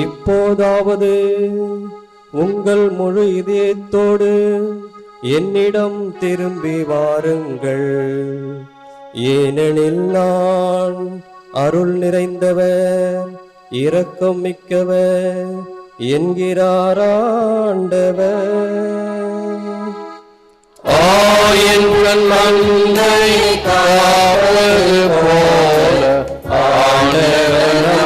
இப்போதாவது உங்கள் முழு இதயத்தோடு என்னிடம் திரும்பி வாருங்கள். ஏனெனில் நான் அருள் நிறைந்தவர் இரக்கம் மிக்கவர் என்கிறாராண்டவர் ஆ ஆயின் நன்மை போல ஆண்டவர்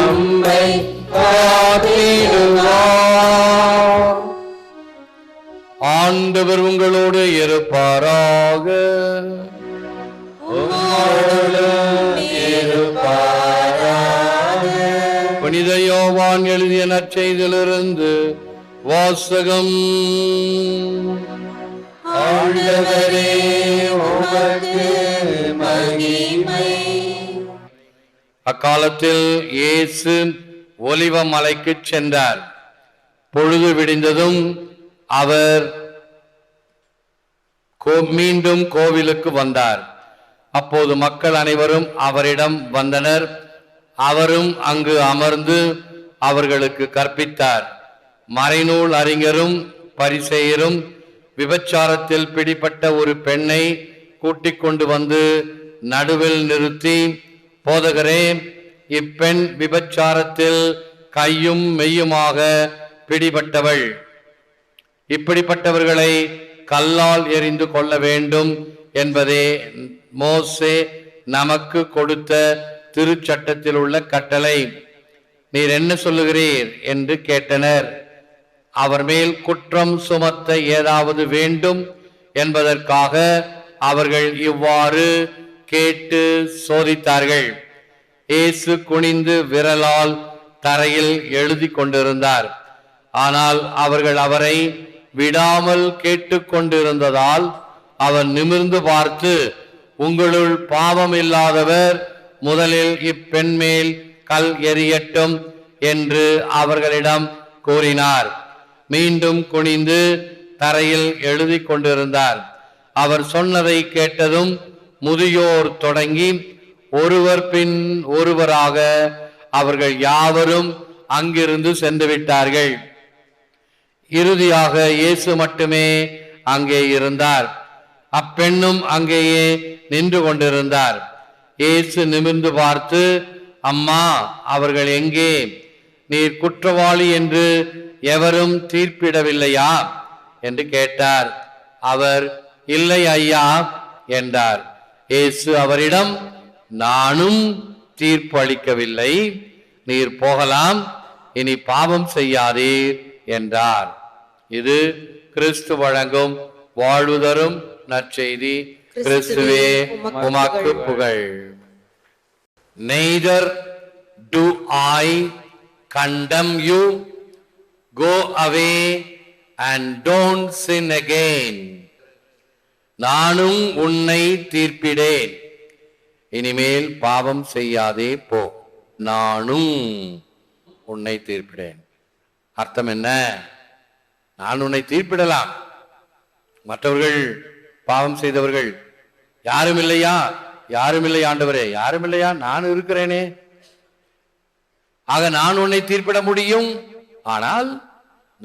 வாசகம் ஆண்டவரே உமக்கு மகிமை. அக்காலத்தில் இயேசு ஒலிவ மலைக்கு சென்றார். பொழுது விடிந்ததும் அவர் கோ- மீண்டும் கோவிலுக்கு வந்தார். அப்போது மக்கள் அனைவரும் அவரிடம் வந்தனர். அவரும் அங்கு அமர்ந்து அவர்களுக்கு கற்பித்தார். மறைநூல் அறிஞரும் பரிசெயரும் விபச்சாரத்தில் பிடிப்பட்ட ஒரு பெண்ணை கூட்டிக் கொண்டு வந்து நடுவில் நிறுத்தி போதகரே இப்பெண் விபச்சாரத்தில் கையும் மெய்யுமாக பிடிபட்டவள். இப்படிப்பட்டவர்களை கல்லால் எறிந்து கொள்ள வேண்டும் என்பதே மோசே நமக்கு கொடுத்த திருச்சட்டத்தில் உள்ள கட்டளை. நீர் என்ன சொல்லுகிறீர்? என்று கேட்டனர். அவர் மேல் குற்றம் சுமத்த ஏதாவது வேண்டும் என்பதற்காக அவர்கள் இவ்வாறு கேட்டு சோதித்தார்கள். இயேசு குனிந்து விரலால் தரையில் எழுதி கொண்டிருந்தார். ஆனால் அவர்கள் அவரை விடாமல் கேட்டுக்கொண்டிருந்ததால் அவர் நிமிர்ந்து பார்த்து உங்களுள் பாவம் இல்லாதவர் முதலில் இப்பெண் மேல் கல் எறியட்டும் என்று அவர்களிடம் கூறினார். மீண்டும் குனிந்து தரையில் எழுதி கொண்டிருந்தார். அவர் சொன்னதை கேட்டதும் முதியோர் தொடங்கி ஒருவர் பின் ஒருவராக அவர்கள் யாவரும் அங்கிருந்து சென்று விட்டார்கள். இறுதியாக இயேசு மட்டுமே அங்கே இருந்தார். அப்பெண்ணும் அங்கேயே நின்று கொண்டிருந்தார். இயேசு நிமிர்ந்து பார்த்து அம்மா அவர்கள் எங்கே? நீர் குற்றவாளி என்று எவரும் தீர்ப்பிடவில்லையா? என்று கேட்டார். அவர் இல்லை ஐயா என்றார். இயேசு அவரிடம் நானும் தீர்ப்பு அளிக்கவில்லை நீர் போகலாம். இனி பாவம் செய்யாதீர் என்றார். இது கிறிஸ்து வழங்கும் வாழ்வு தரும் நற்செய்தி. கிறிஸ்துவே உமாக்கு புகழ். Neither do I condemn you go away and don't sin again நானும் உன்னை தீர்ப்பிடேன். இனிமேல் பாவம் செய்யாதே போ. நானும் உன்னை தீர்ப்பிடேன். அர்த்தம் என்ன? நான் உன்னை தீர்ப்பிடலாம். மற்றவர்கள் பாவம் செய்தவர்கள். யாரும் இல்லையா? யாரும் இல்லை ஆண்டவரே. யாரும் இல்லையா? நான் இருக்கிறேனே. ஆக நான் உன்னை தீர்ப்பிட முடியும். ஆனால்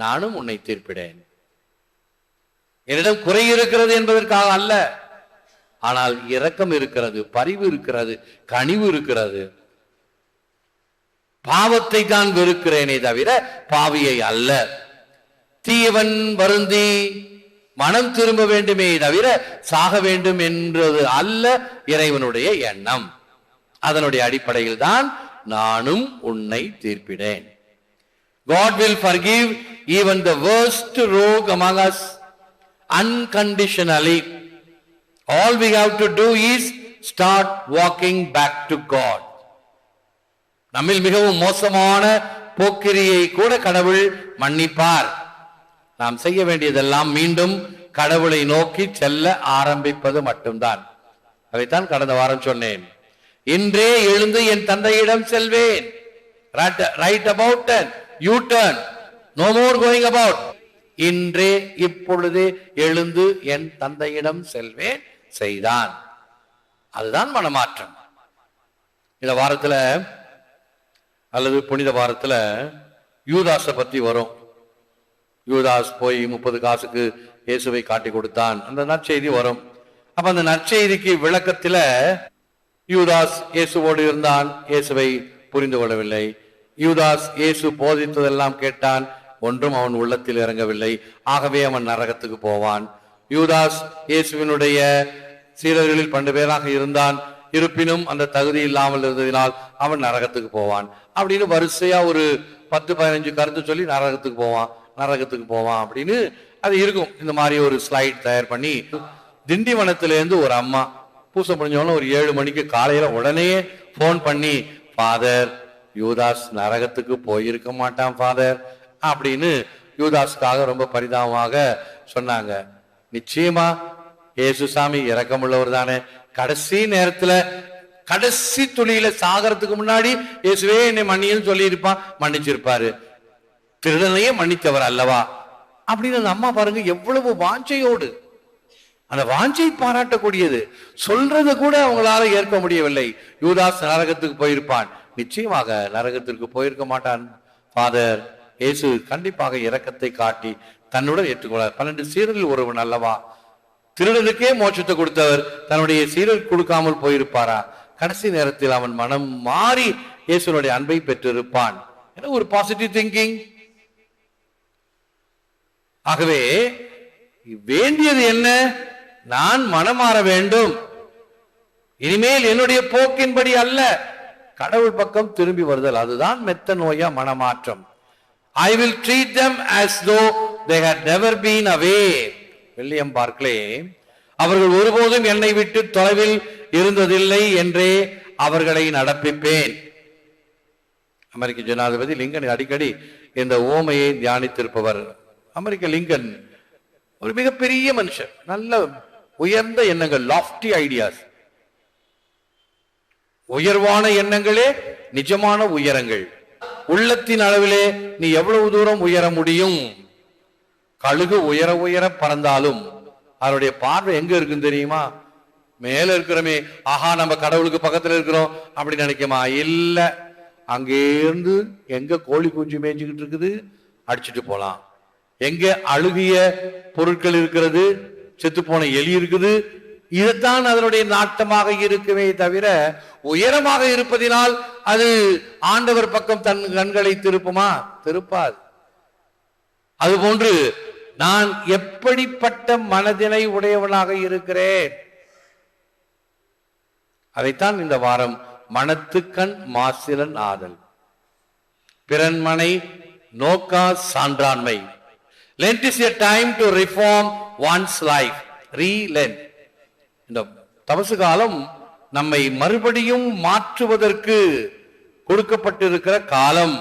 நானும் உன்னை தீர்ப்பிடேன். என்னிடம் குறை இருக்கிறது என்பதற்காக அல்ல. ஆனால் இரக்கம் இருக்கிறது பரிவு இருக்கிறது கனிவு இருக்கிறது. பாவத்தை தான் வெறுக்கிறேனே தவிர பாவியை அல்ல. தீயவன் வருந்தி மனம் திரும்ப வேண்டுமே தவிர சாக வேண்டும் என்றது அல்ல இறைவனுடைய எண்ணம். அதனுடைய அடிப்படையில் தான் நானும் உன்னை தீர்ப்பிடேன் God will forgive even the worst rogue among us unconditionally. All we have to do is start walking back to God. நம்மில் மிகவும் மோசமான போக்கிரியை கூட கடவுள் மன்னிப்பார் நாம் செய்ய வேண்டியதெல்லாம் மீண்டும் கடவுளை நோக்கி செல்ல ஆரம்பிப்பது மட்டும்தான் அதைத்தான் கடந்த வாரம் சொன்னேன் இன்றே எழுந்து என் தந்தையிடம் செல்வேன். Right about U turn no more going about இன்றே இப்பொழுதே எழுந்து என் தந்தையிடம் செல்வேன். செய்தான். அதுதான் மனமாற்றம். இந்த வாரத்துல அல்லது புனித வாரத்துல யூதாஸை பத்தி வரும். யூதாஸ் போய் முப்பது காசுக்கு இயேசுவை காட்டி கொடுத்தான். அந்த நற்செய்தி வரும். அப்ப அந்த நற்செய்திக்கு விளக்கத்துல யூதாஸ் இயேசுவோடு இருந்தான். இயேசுவை புரிந்து கொள்ளவில்லை. யூதாஸ் இயேசு போதித்ததெல்லாம் கேட்டான். ஒன்றும் அவன் உள்ளத்தில் இறங்கவில்லை. ஆகவே அவன் நரகத்துக்கு போவான். யூதாஸ் இயேசுவினுடைய சீரர்களில் பண்டு பேராக இருந்தான். இருப்பினும் அந்த தகுதி இல்லாமல் இருந்ததினால் அவன் நரகத்துக்கு போவான். அப்படின்னு வரிசையா ஒரு பத்து பதினஞ்சு கருத்து சொல்லி நரகத்துக்கு போவான். நரகத்துக்கு போவான் அப்படின்னு அது இருக்கும். இந்த மாதிரி ஒரு ஸ்லைட் தயார் பண்ணி திண்டிவனத்திலேருந்து ஒரு அம்மா பூசை முடிஞ்சவொடனே ஒரு ஏழு மணிக்கு காலையில் உடனே ஃபோன் பண்ணி ஃபாதர் யூதாஸ் நரகத்துக்கு போயிருக்க மாட்டான் ஃபாதர் அப்படின்னு யூதாஸ்க்காக ரொம்ப பரிதாபமாக சொன்னாங்க. நிச்சயமா ஏசுசாமி இறக்கமுள்ளவர் தானே. கடைசி நேரத்துல கடைசி துளியில சாகறதுக்கு முன்னாடி இயேசுவே என்னை மன்னியும் சொல்லியிருப்பான் மன்னிச்சிருப்பாரு. திருடனையே மன்னித்தவர் அல்லவா? அப்படின்னு அந்த அம்மா பாருங்க எவ்வளவு வாஞ்சையோடு. அந்த வாஞ்சை பாராட்டக்கூடியது. சொல்றது கூட அவங்களால ஏற்க முடியவில்லை. யூதாஸ் நரகத்துக்கு போயிருப்பான். நிச்சயமாக நரகத்திற்கு போயிருக்க மாட்டான். ஃபாதர் இயேசு கண்டிப்பாக இரக்கத்தை காட்டி தன்னுடன் ஏற்றுக்கொள்ளார் பன்னெண்டு சீரலில் ஒருவன் அல்லவா? திருடனுக்கே மோட்சத்தை கொடுத்தவர். தன்னுடைய சீரல் கொடுக்காமல் போயிருப்பாரா? கடைசி நேரத்தில் அவன் மனம் மாறி இயேசுனுடைய அன்பை பெற்றிருப்பான். என ஒரு பாசிட்டிவ் திங்கிங் ஆகவே வேண்டியது என்ன? நான் மனமாற வேண்டும். இனிமேல் என்னுடைய போக்கின்படி அல்ல. கடவுள் பக்கம் திரும்பி வருதல். அதுதான் மெத்த நோயா மனமாற்றம். I will treat them as though they had never been away William Barclay அவர்கள் ஒருபோதும் என்னை விட்டு தொலைவில் இருந்ததில்லை என்றே அவர்களை நடப்பிப்பேன். அமெரிக்க ஜனாதிபதி லிங்கன் அடிக்கடி இந்த ஓமையை தியானித்திருப்பவர். அமெரிக்க லிங்கன் ஒரு மிகப்பெரிய மனுஷன் நல்ல உயர்ந்த எண்ணங்கள் லாஃப்டி ஐடியாஸ் உயர்வான எண்ணங்களே நிஜமான உயரங்கள். உள்ளத்தின் அளவிலே நீ எவ்வளவு தூரம் உயர முடியும்? கழுகு உயர உயர பறந்தாலும் அதனுடைய பார்வை எங்க இருக்குன்னு தெரியுமா? மேல இருக்கிறோமே. ஆஹா நம்ம கடவுளுக்கு பக்கத்துல இருக்கிறோம் அப்படி நினைக்குமா? இல்ல. அங்கே இருந்து எங்க கோழி குஞ்சு மேய்ஞ்சுக்கிட்டு இருக்குது? அடிச்சுட்டு போலாம். எங்க அழுகிய பொருட்கள் இருக்கிறது? செத்து போன எலி இருக்குது. இதுதான் அதனுடைய நாட்டமாக இருக்குமே தவிர உயரமாக இருப்பதினால் அது ஆண்டவர் பக்கம் தன் கண்களை திருப்புமா? திருப்பாது. அதுபோன்று நான் எப்படிப்பட்ட மனதினை உடையவனாக இருக்கிறேன்? அதைத்தான் இந்த வாரம் மனத்துக்கண் மாசிலன் ஆதல். பிறன்மனை நோக்கா சான்றாண்மை. Lent is a time to reform one's life ரீலென் இந்த தபசு காலம் நம்மை மறுபடியும் மாற்றுவதற்கு கொடுக்கப்பட்டிருக்கிற காலம்.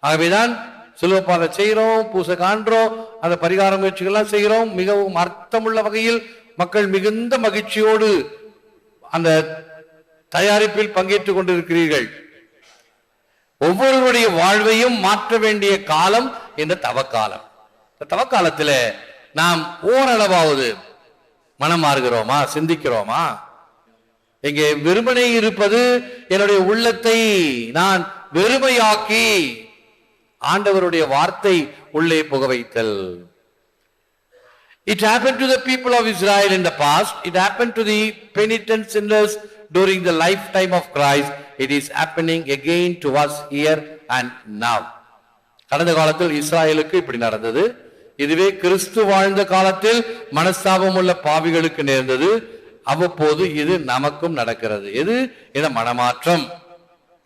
ஆகவேதான் சிலுவப்பாதை செய்கிறோம் பூசை காண்றோம் அந்த பரிகார முயற்சிகள்லாம் செய்கிறோம். மிகவும் அர்த்தமுள்ள வகையில் மக்கள் மிகுந்த மகிழ்ச்சியோடு அந்த தயாரிப்பில் பங்கேற்றுக் கொண்டிருக்கிறீர்கள். ஒவ்வொருவருடைய வாழ்வையும் மாற்ற வேண்டிய காலம் இந்த தவக்காலம் இந்த தவக்காலத்தில் நாம் ஓரளவாவது மனம் மாறுகிறோமா சிந்திக்கிறோமா இங்கே வெறுமனை இருப்பது என்னுடைய உள்ளத்தை நான் வெறுமையாக்கி ஆண்டவருடைய வார்த்தை உள்ளே புக வைத்தல் it happen to the people of Israel in the past it happen to the penitent sinners during the life time of Christ it is happening again to us here and now கடந்த காலத்தில் இஸ்ராயலுக்கு இப்படி நடந்தது இதுவே கிறிஸ்து வாழ்ந்த காலத்தில் மனஸ்தாபம் உள்ள பாவிகளுக்கு நேர்ந்தது. அவ்வப்போது இது நமக்கும் நடக்கிறது. எது? இந்த மனமாற்றம்.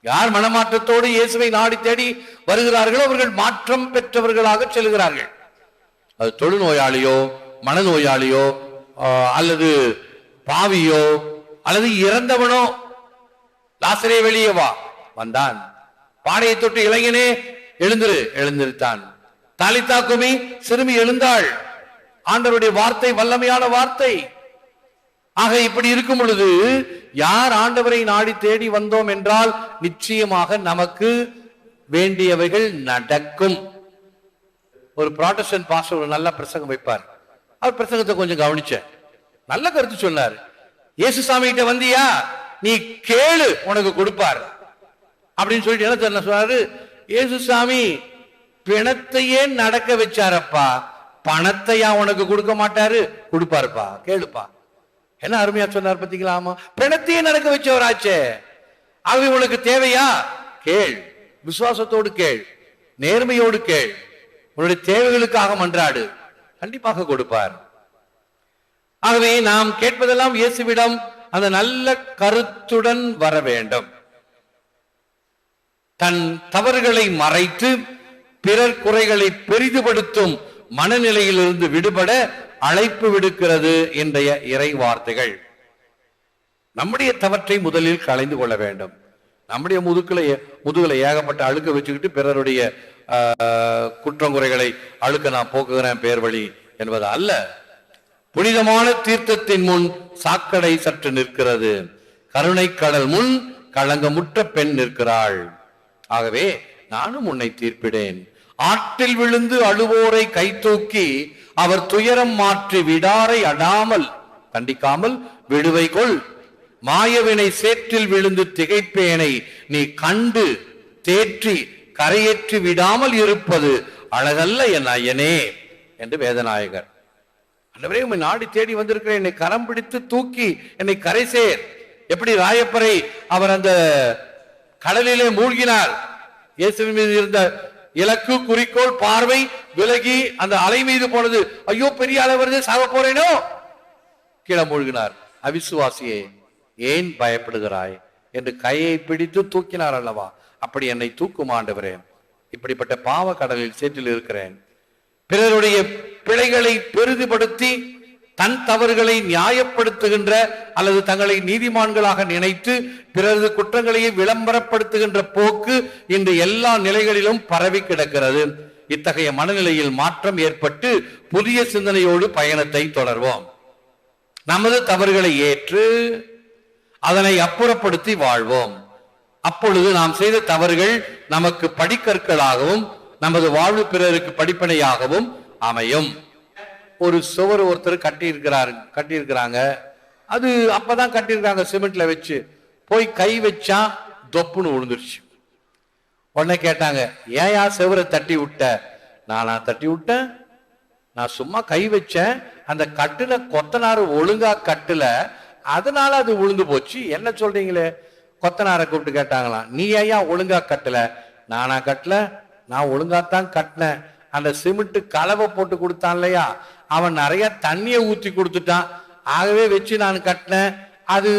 யார் மனமாற்றத்தோடு இயேசுவை நாடி தேடி வருகிறார்களோ அவர்கள் மாற்றம் பெற்றவர்களாக செல்கிறார்கள். அது தொழுநோயாளியோ மனநோயாளியோ ஆஹ், அல்லது பாவியோ அல்லது இறந்தவனோ லாசரே வெளியே வா. வந்தான். பாடையை தொட்டு இளைஞனே எழுந்திரு எழுந்திருத்தான். தாலித்தா குமி சிறுமி எழுந்தாள். ஆண்டவருடைய வார்த்தை வல்லமையான வார்த்தை. ஆக இப்படி இருக்கும் பொழுது யார் ஆண்டவரை நாடி தேடி வந்தோம் என்றால் நிச்சயமாக நமக்கு வேண்டியவைகள் நடக்கும். ஒரு ப்ராட்டஸ்டன்ட் பாஸ்டர் ஒரு நல்ல பிரசங்கம் வைப்பார். அவர் பிரசங்கத்தை கொஞ்சம் கவனிச்சேன். நல்ல கருத்து சொன்னார். இயேசு சாமி கிட்ட வந்தியா? நீ கேளு உனக்கு கொடுப்பார். அப்படின்னு சொல்லிட்டு என்ன சொன்னாரு? இயேசு சாமி பிணத்தையே நடக்க வச்சாரப்பா பணத்தையா உனக்கு கொடுக்க மாட்டாரு? கொடுப்பாருப்பா கேளுப்பா. என்ன அருமையா சொன்னார் பாத்தீங்களா ஆமா. பிணத்தையே நடக்க வச்சவராச்சே. ஆகவே உனக்கு தேவையா? கேள். விசுவாசத்தோடு கேள். நேர்மையோடு கேள். உன்னுடைய தேவைகளுக்காக மன்றாடு. கண்டிப்பாக கொடுப்பார். ஆகவே நாம் கேட்பதெல்லாம் இயேசுவிடம் அந்த நல்ல கருத்துடன் வர வேண்டும். தன் தவறுகளை மறைத்து பிறர் குறைகளை பெரிதுபடுத்தும் மனநிலையிலிருந்து விடுபட அழைப்பு விடுக்கிறது இன்றைய இறை வார்த்தைகள். நம்முடைய தவற்றை முதலில் களைந்து கொள்ள வேண்டும். நம்முடைய முதுகுல ஏ- ஏகப்பட்ட அழுக்க வச்சுக்கிட்டு பிறருடைய ஆஹ், குற்றங்குறைகளை அழுக்க நான் போக்குகிறேன் பேர் வழி என்பது அல்ல. புனிதமான தீர்த்தத்தின் முன் சாக்கடை சற்று நிற்கிறது. கருணை கடல் முன் களங்கமுற்ற பெண் நிற்கிறாள். ஆகவே நானும் உன்னை தீர்ப்பிடேன். ஆற்றில் விழுந்து அழுவோரை கைத்தூக்கி அவர் துயரம் மாற்றி விடாரை அடாமல் கண்டிக்காமல் விடுவை கொள். மாயவினை சேற்றில் விழுந்து திகைப்பேனை நீ கண்டு தேற்றி கரையேற்றி விடாமல் இருப்பது அழகல்ல என் ஐயனே என்று வேதநாயகர். அண்டவரே உண்மை நாடி தேடி வந்திருக்கிறேன் என்னை கரம் பிடித்து தூக்கி என்னை கரை சேர். எப்படி ராயப்பரை அவர் அந்த கடலிலே மூழ்கினார்? இயேசுவின் மீது இருந்த இலக்கு குறிக்கோள் பார்வை விலகி அந்த அலை மீது போனது. ஐயோ பெரிய அலை வருது சாக போறேனோ? கீழே மூழ்கினார். அவிசுவாசியே ஏன் பயப்படுகிறாய்? என்று கையை பிடித்து தூக்கினார் அல்லவா? அப்படி என்னை தூக்கும் இப்படிப்பட்ட பாவ கடலில் சேற்றில் இருக்கிறேன். பிறருடைய பிழைகளை பெரிதுபடுத்தி தன் தவறுகளை நியாயப்படுத்துகின்ற அல்லது தங்களை நீதிமான்களாக நினைத்து பிறரது குற்றங்களையே விளம்பரப்படுத்துகின்ற போக்கு இன்று எல்லா நிலைகளிலும் பரவி கிடக்கிறது. இத்தகைய மனநிலையில் மாற்றம் ஏற்பட்டு புதிய சிந்தனையோடு பயணத்தை தொடர்வோம். நமது தவறுகளை ஏற்று அதனை அப்புறப்படுத்தி வாழ்வோம். அப்பொழுது நாம் செய்த தவறுகள் நமக்கு படிக்கற்களாகவும் நமது வாழ்வு பிறருக்கு படிப்பனையாகவும் அமையும். ஒரு சுவர் ஒருத்தர் கட்டியிருக்கிறாரு கட்டியிருக்கிறாங்க. அது அப்பதான் கட்டியிருக்காங்க சிமெண்ட்ல வச்சு. போய் கை வச்சா தொப்புன்னு விழுந்துருச்சு உடனே கேட்டாங்க ஏயா செவரை தட்டி விட்ட? நானா தட்டி விட்டேன். நான் சும்மா கை வச்சேன். அந்த கட்டுல கொத்தனார் ஒழுங்கா கட்டுல. அதனால அது விழுந்து போச்சு. என்ன சொல்றீங்களே? கொத்தனாரை கூப்பிட்டு கேட்டாங்களாம் நீ ஏன் ஒழுங்கா கட்டல? நானா கட்டல. நான் ஒழுங்காத்தான் கட்டினேன். அந்த சிமெண்ட் கலவை போட்டு கொடுத்தான் இல்லையா அவன் நிறைய தண்ணியை ஊற்றி கொடுத்துட்டான். ஆகவே வச்சு நான் கட்டினேன். அது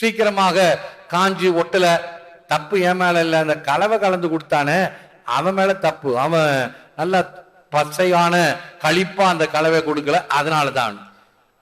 சீக்கிரமாக காஞ்சி ஒட்டல. தப்பு என் மேல இல்லை. அந்த கலவை கலந்து கொடுத்தானே அவன் மேல தப்பு. அவன் நல்ல பச்சையான கழிப்பா அந்த கலவை கொடுக்கல. அதனால தான்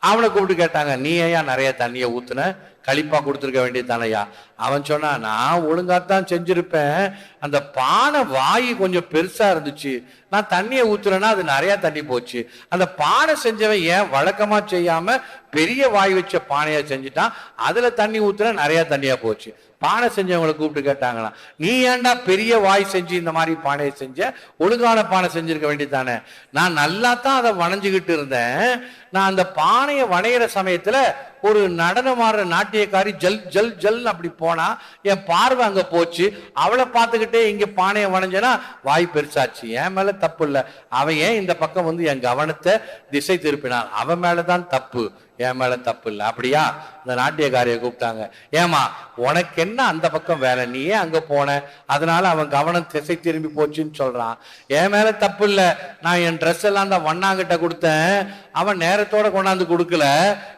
அவனை கூப்பிட்டு கேட்டாங்க நீ ஏன் நிறைய தண்ணியை ஊத்துன? கழிப்பாக கொடுத்துருக்க வேண்டியது தானையா அவன் சொன்னா நான் ஒழுங்காத்தான் செஞ்சிருப்பேன். அந்த பானை வாய் கொஞ்சம் பெருசா இருந்துச்சு. நான் தண்ணியை ஊத்துறேன்னா அது நிறைய தண்ணி போச்சு. அந்த பானை செஞ்சவன் ஏன் வழக்கமா செய்யாம பெரிய வாய் வச்ச பானையை செஞ்சுட்டான்? அதுல தண்ணி ஊத்துற நிறைய தண்ணியா போச்சு. பானை செஞ்சவங்களை கூப்பிட்டு கேட்டாங்களாம் நீ ஏன்டா பெரிய வாய் செஞ்சு இந்த மாதிரி பானையை செஞ்ச? ஒழுங்கான பானை செஞ்சிருக்க வேண்டியதானே நான் நல்லா தான் அதை வணஞ்சுக்கிட்டு இருந்தேன். நான் அந்த பானையை வணையிற சமயத்துல ஒரு நடனம் ஆடுற நாட்டியக்காரி ஜல் ஜல் ஜல் அப்படி போனா என் பார்வை அங்க போச்சு. அவளை பார்த்துக்கிட்டே இங்க பானையை வணைஞ்சனா வாய் பெருசாச்சு. என் மேல தப்பு இல்லை. அவன் ஏன் இந்த பக்கம் வந்து என் கவனத்தை திசை திருப்பினான்? அவன் மேலதான் தப்பு. என் மேல தப்பு இல்லை. அப்படியா? இந்த நாட்டியக்காரியை கூப்பிட்டாங்க. ஏமா உனக்கு என்ன அந்த பக்கம் வேலை? நீ ஏன் அங்க போன? அதனால அவன் கவனம் திசை திரும்பி போச்சுன்னு சொல்றான். என் மேல தப்பு இல்லை. நான் என் ட்ரெஸ் எல்லாம் அந்த வண்ணாங்கிட்ட கொடுத்தேன். அவன் நேரத்தோட கொண்டாந்து கொடுக்கல.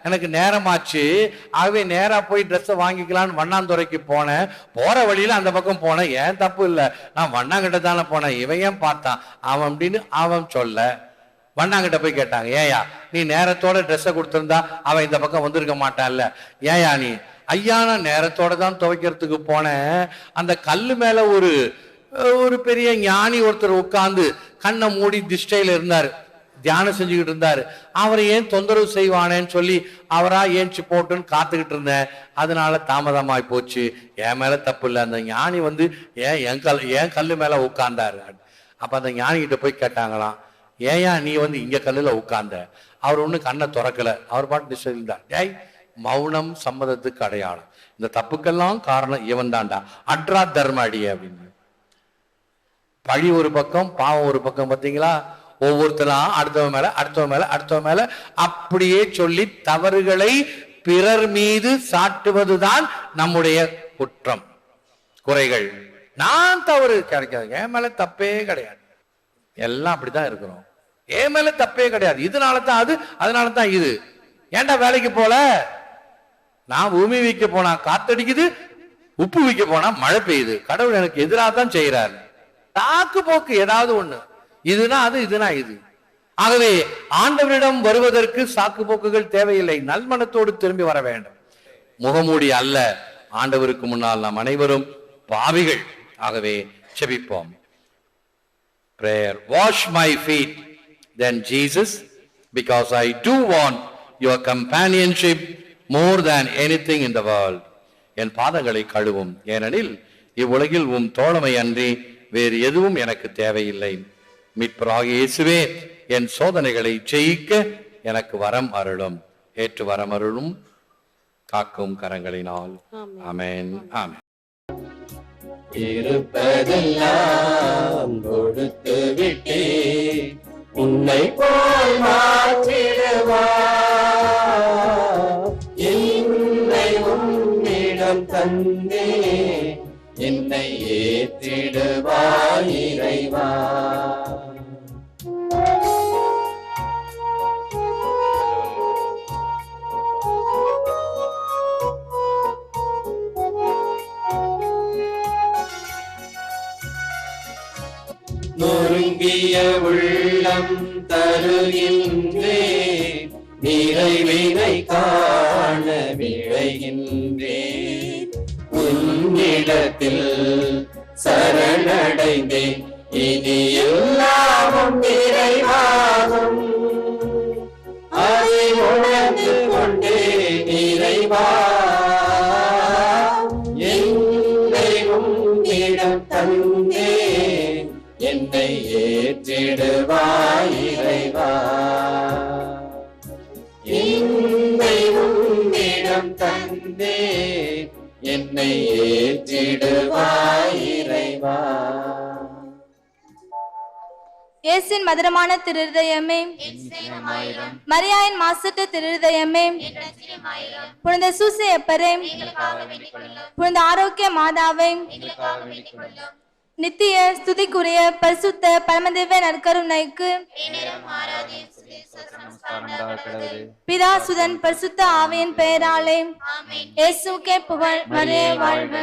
எனக்கு நேரமாச்சு. ஆகவே நேராக போய் ட்ரெஸ்ஸை வாங்கிக்கலான்னு வண்ணாந்துறைக்கு போனேன். போகிற வழியில் அந்த பக்கம் போனேன். ஏன் தப்பு இல்லை. நான் வண்ணாங்கிட்ட தானே போனேன். இவன் ஏன் பார்த்தான்? அவன் அப்படின்னு அவன் சொல்ல. வண்ணாங்கிட்ட போய் கேட்டாங்க ஏயா நீ நேரத்தோட ட்ரெஸ்ஸை கொடுத்துருந்தா அவன் இந்த பக்கம் வந்திருக்க மாட்டான்ல. ஏயா நீ? ஐயா நான் நேரத்தோட தான் துவைக்கிறதுக்கு போனேன். அந்த கல் மேலே ஒரு ஒரு பெரிய ஞானி ஒருத்தர் உட்காந்து கண்ணை மூடி திஷ்டையில் இருந்தார். தியானம் செஞ்சுக்கிட்டு இருந்தாரு. அவரை ஏன் தொந்தரவு செய்வானேன்னு சொல்லி அவரா ஏன்ச்சு போட்டுன்னு காத்துக்கிட்டு இருந்தேன். அதனால தாமதமாய் போச்சு. என் மேல தப்பு இல்லை. அந்த ஞானி வந்து ஏன் என் கல் என் கல்லு மேல உட்கார்ந்தாரு. அப்ப அந்த ஞானிகிட்ட போய் கேட்டாங்களாம் ஏயா நீ வந்து இங்க கல்லுல உட்கார்ந்த. அவர் ஒண்ணு கண்ணை திறக்கல. அவர் பாட்டு இருந்தார் ஏய் மௌனம் சம்மதத்துக்கு அடையாளம். இந்த தப்புக்கெல்லாம் காரணம் இவன் தான்டா அட்ரா தர்மாடி அப்படின்னு. பழி ஒரு பக்கம் பாவம் ஒரு பக்கம் பார்த்தீங்களா ஒவ்வொருத்தரா அடுத்தவன் மேல அடுத்தவன் மேல அடுத்தவன் மேல. அப்படியே சொல்லி தவறுகளை பிறர் மீது சாட்டுவதுதான் நம்முடைய குற்றம். குறைகள். நான் தவறு கிடைக்காது என் மேல தப்பே கிடையாது. எல்லாம் அப்படிதான் இருக்கிறோம். என் மேல தப்பே கிடையாது. இதனால தான் அது அதனால தான் இது. ஏன்டா வேலைக்கு போல? நான் பூமி வைக்க போனா காத்தடிக்குது உப்பு வைக்க போனா மழை பெய்யுது. கடவுள் எனக்கு எதிராக தான் செய்யறாரு தாக்கு போக்கு ஏதாவது ஒண்ணு. இதுனா அது இதுனா இது. ஆகவே ஆண்டவரிடம் வருவதற்கு சாக்கு போக்குகள் தேவையில்லை. நல்மனத்தோடு திரும்பி வர வேண்டும். முகமூடி அல்ல. ஆண்டவருக்கு முன்னால் நாம் அனைவரும் பாவிகள். ஆகவே செபிப்போம். Prayer. Wash my feet then jesus because i do want your companionship more than anything in the world. என் பாதங்களை கழுவும். ஏனெனில் இவ்வுலகில் உம் தோழமை அன்றி வேறு எதுவும் எனக்கு தேவையில்லை. மீட்பராக இயேசுவே என் சோதனைகளை ஜெயிக்க எனக்கு வரம் அருளும். ஏற்று வரம் அருளும். காக்கும் கரங்களினால். ஆமென். ஆமென். இருப்பதெல்லாம் கொடுத்து விட்டே உன்னை போல் மாற்றிடுவா என்னை உன்னிடம் தந்தே என்னை ஏற்றிடுவா இறைவா. நொறுங்கிய உள்ளம் தருகின்றே நிறைவினை காண விழைகின்ற. உன்னிடத்தில் சரணடைந்தேன். இனி எல்லாமும் நிறைவா இயேசின் மதுரமான திருதயமே மரியாயின் மாசற்ற திருதயமே புனித சூசையப்பரே. புனித ஆரோக்கிய மாதாவை. நித்திய ஸ்துதிக்குரிய பரிசுத்த பரமதேவ நற்கருணைக்கு. பிதா சுதன் பரிசுத்த ஆவியின் பெயராலே. இயேசுக்கே புகழ். மரியே வாழ்வு